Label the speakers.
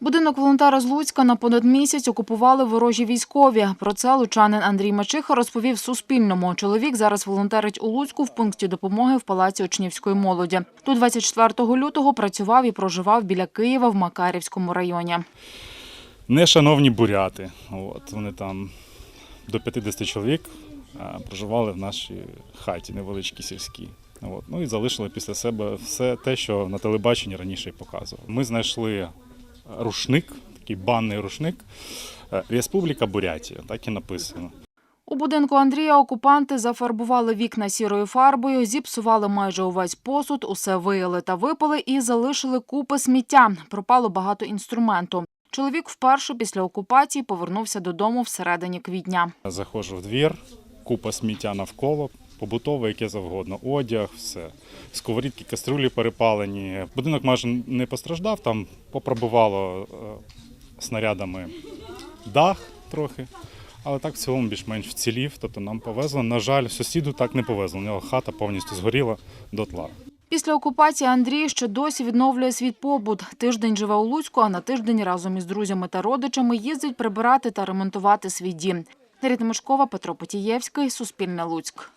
Speaker 1: Будинок волонтера з Луцька на понад місяць окупували ворожі військові. Про це лучанин Андрій Мачиха розповів Суспільному. Чоловік зараз волонтерить у Луцьку в пункті допомоги в Палаці учнівської молоді. Тут 24 лютого працював і проживав біля Києва в Макарівському районі.
Speaker 2: Нешановні буряти. От, вони там до 50 чоловік проживали в нашій хаті, невеличкій сільській. От. Ну і залишили після себе все те, що на телебаченні раніше й показували. Ми знайшли рушник, такий банний рушник. е, Республіка Бурятія, так і написано.
Speaker 1: У будинку Андрія окупанти зафарбували вікна сірою фарбою, зіпсували майже увесь посуд, усе вияли та випали і залишили купи сміття. Пропало багато інструменту. Чоловік вперше після окупації повернувся додому всередині квітня.
Speaker 2: Заходжу в двір, купа сміття навколо, побутове, яке завгодно, одяг, все. Сковорідки, каструлі перепалені. Будинок майже не постраждав, там попробувало е, снарядами дах трохи. Але так в цілому більш-менш вцілів, тобто нам повезло. На жаль, сусіду так не повезло. У нього хата повністю згоріла дотла.
Speaker 1: Після окупації Андрій ще досі відновлює свій побут. Тиждень живе у Луцьку, а на тиждень разом із друзями та родичами їздить прибирати та ремонтувати свій дім. Дар'я Тимошкова, Петро Потієвський, Суспільне Луцьк.